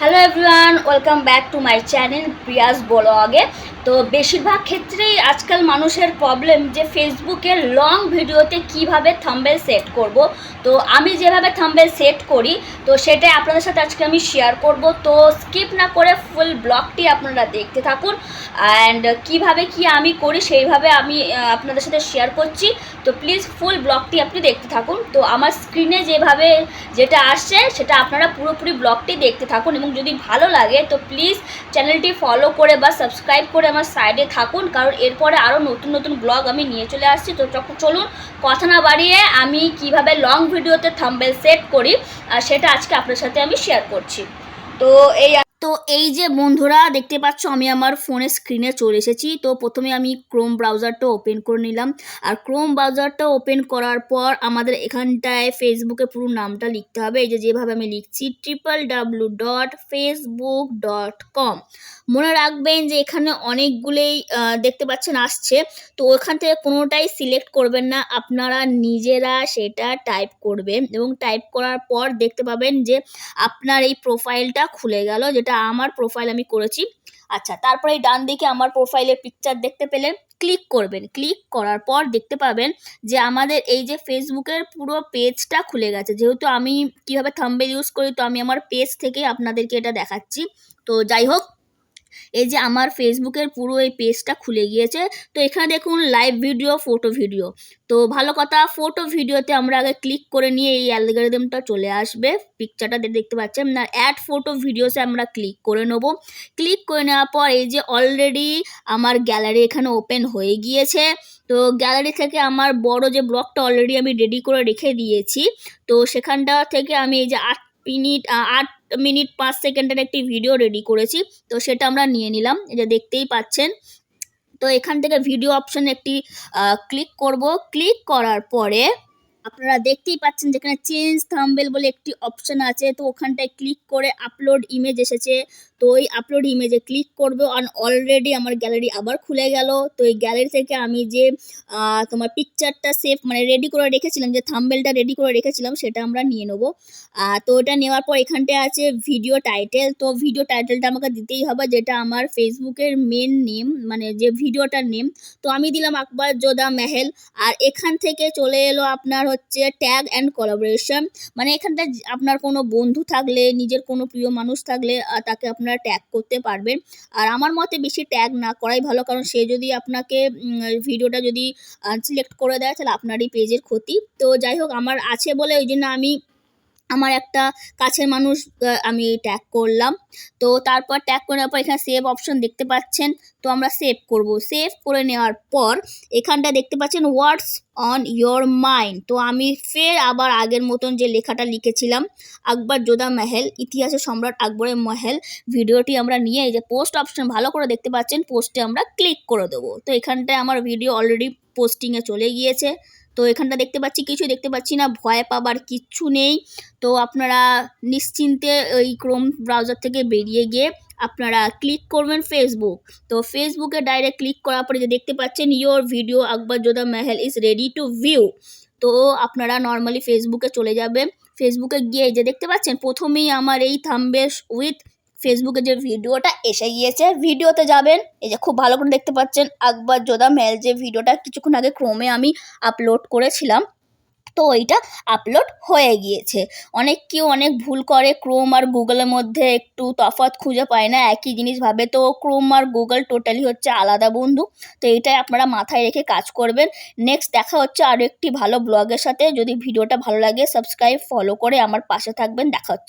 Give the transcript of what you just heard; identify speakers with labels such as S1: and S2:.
S1: Hello everyone welcome back to my channel Prius ব্লগে তো বেশিরভাগ ক্ষেত্রেই আজকাল মানুষের প্রবলেম যে ফেসবুকের লং ভিডিওতে কীভাবে থাম্বেল সেট করব। তো আমি যেভাবে থাম্বেল সেট করি, তো সেটাই আপনাদের সাথে আজকে আমি শেয়ার করব। তো স্কিপ না করে ফুল ব্লগটি আপনারা দেখতে থাকুন। অ্যান্ড কীভাবে কি আমি করি, সেইভাবে আমি আপনাদের সাথে শেয়ার করছি। তো প্লিজ ফুল ব্লগটি আপনি দেখতে থাকুন। তো আমার স্ক্রিনে যেভাবে যেটা আসছে, সেটা আপনারা পুরোপুরি ব্লগটি দেখতে থাকুন এবং যদি ভালো লাগে, তো প্লিজ চ্যানেলটি ফলো করে বা সাবস্ক্রাইব করে আমার সাইডে থাকুন। কারণ এরপরে আরও নতুন নতুন ব্লগ আমি নিয়ে চলে আসছি। তো চলুন, কথা না বাড়িয়ে আমি কীভাবে লং ভিডিওতে থাম্বেল সেট করি সেটা আজকে আপনার সাথে আমি শেয়ার করছি। তো এই তো এই যে বন্ধুরা, দেখতে পাচ্ছ আমি আমার ফোনের স্ক্রিনে চলে এসেছি। তো প্রথমে আমি ক্রোম ব্রাউজারটা ওপেন করে নিলাম। আর ক্রোম ব্রাউজারটা ওপেন করার পর আমাদের এখানটায় ফেসবুকে পুরো নামটা লিখতে হবে। এই যে যেভাবে আমি লিখছি triple W dot Facebook dot com মনে রাখবেন যে এখানে অনেকগুলোই দেখতে পাচ্ছেন আসছে। তো ওখান থেকে কোনোটাই সিলেক্ট করবেন না। আপনারা নিজেরা সেটা টাইপ করবেন এবং টাইপ করার পর দেখতে পাবেন যে আপনার এই প্রোফাইলটা খুলে গেল, যেটা আমার প্রোফাইল আমি করেছি। আচ্ছা তারপরে এই ডান দিকে আমার প্রোফাইলের পিকচার দেখতে পেলেন ক্লিক করবেন। ক্লিক করার পর দেখতে পাবেন যে আমাদের এই যে ফেসবুকের পুরো পেজটা খুলে গেছে। যেহেতু আমি কীভাবে থাম্বেল ইউজ করি, তো আমি আমার পেজ থেকে আপনাদেরকে এটা দেখাচ্ছি। তো যাই হোক এই যে আমার ফেসবুকের পুরো এই পেজটা খুলে গিয়েছে, তো এখানে দেখুন লাইভ ভিডিও ফটো ভিডিও তো ভালো কথা ফটো ভিডিওতে আমরা আগে ক্লিক করে নিয়ে এই অ্যালগোরিদমটা চলে আসবে। পিকচারটা দেখতে পাচ্ছেন? না অ্যাড ফটো ভিডিওসে আমরা ক্লিক করে নেব। ক্লিক করে নেওয়ার পর এই যে অলরেডি আমার গ্যালারি এখানে ওপেন হয়ে গিয়েছে। তো গ্যালারি থেকে আমার বড় যে ব্লগটা অলরেডি আমি রেডি করে রেখে দিয়েছি। তো সেখানটা থেকে আমি এই যে আট মিনিট আট মিনিট পাঁচ সেকেন্ডের একটি ভিডিও রেডি করেছি। তো সেটা আমরা নিয়ে নিলাম। এটা দেখতেই পাচ্ছেন। তো এখান থেকে ভিডিও অপশন একটি ক্লিক করব। ক্লিক করার পরে আপনারা দেখতেই পাচ্ছেন যেখানে চেঞ্জ থাম্বেল বলে একটি অপশন আছে। তো ওখানটায় ক্লিক করে আপলোড ইমেজ এসেছে। তো ওই আপলোড ইমেজে ক্লিক করব আর অলরেডি আমার গ্যালারি আবার খুলে গেল। তো এই গ্যালারি থেকে আমি যে তোমার পিকচারটা সেভ মানে রেডি করে রেখেছিলাম, যে থাম্বেলটা রেডি করে রেখেছিলাম, সেটা আমরা নিয়ে নেব। তো ওটা নেওয়ার পর এখানটায় আছে ভিডিও টাইটেল তো ভিডিও টাইটেলটা আমাকে দিতেই হবে, যেটা আমার ফেসবুকের মেন নেম মানে যে ভিডিওটার নেম তো আমি দিলাম আকবর জোদা মেহেল। আর এখান থেকে চলে এলো আপনার হচ্ছে ট্যাগ অ্যান্ড কোলাবোরেশন মানে এখানটা আপনার কোনো বন্ধু থাকলে, নিজের কোনো প্রিয় মানুষ থাকলে তাকে আপনারা ট্যাগ করতে পারবেন। আর আমার মতে বেশি ট্যাগ না করাই ভালো, কারণ সে যদি আপনাকে ভিডিওটা যদি সিলেক্ট করে দেয়, তাহলে আপনারই পেজের ক্ষতি। তো যাই হোক, আমার আছে বলে ওই জন্য আমি আমার একটা কাছের মানুষ আমি ট্যাগ করলাম। তো তারপর ট্যাগ করে পর এখানে সেভ অপশন দেখতে পাচ্ছেন। তো আমরা সেভ করব। সেভ করে নেওয়ার পর এখানটা দেখতে পাচ্ছেন ওয়ার্ডস অন ইয়োর মাইন্ড তো আমি ফের আবার আগের মতন যে লেখাটা লিখেছিলাম, আকবর যোধা মেহেল, ইতিহাসের সম্রাট আকবরের মহেল, ভিডিওটি আমরা নিয়ে এই যে পোস্ট অপশন ভালো করে দেখতে পাচ্ছেন পোস্টে আমরা ক্লিক করে দেবো। তো এখানটায় আমার ভিডিও অলরেডি পোস্টিংয়ে চলে গিয়েছে। তো এখানটা দেখতে পাচ্ছি কিছু দেখতে পাচ্ছি না, ভয় পাবার কিচ্ছু নেই। তো আপনারা নিশ্চিন্তে ওই ক্রোম ব্রাউজার থেকে বেরিয়ে গিয়ে আপনারা ক্লিক করবেন ফেসবুক তো ফেসবুকে ডাইরেক্ট ক্লিক করার পরে যে দেখতে পাচ্ছেন your video Akbar Jodha Mahal is ready to view তো আপনারা নর্মালি ফেসবুকে চলে যাবেন। ফেসবুকে গিয়ে যে দেখতে পাচ্ছেন, প্রথমেই আমার এই থাম্বেস উইথ ফেসবুকে যে ভিডিওটা এসে গিয়েছে, ভিডিওতে যাবেন। এই যে খুব ভালো করে দেখতে পাচ্ছেন আকবর যোদা মেহেল যে ভিডিওটা কিছুক্ষণ আগে ক্রমে আমি আপলোড করেছিলাম। তো ওইটা আপলোড হয়ে গিয়েছে। অনেক কেউ অনেক ভুল করে ক্রোম আর গুগলের মধ্যে একটু তফাৎ খুঁজে পায় না, একই জিনিস ভাবে। তো ক্রোম আর গুগল টোটালি হচ্ছে আলাদা বন্ধু। তো এইটাই আপনারা মাথায় রেখে কাজ করবেন। নেক্সট দেখা হচ্ছে আরও একটি ভালো ব্লগের সাথে। যদি ভিডিওটা ভালো লাগে সাবস্ক্রাইব ফলো করে আমার পাশে থাকবেন। দেখা হচ্ছে।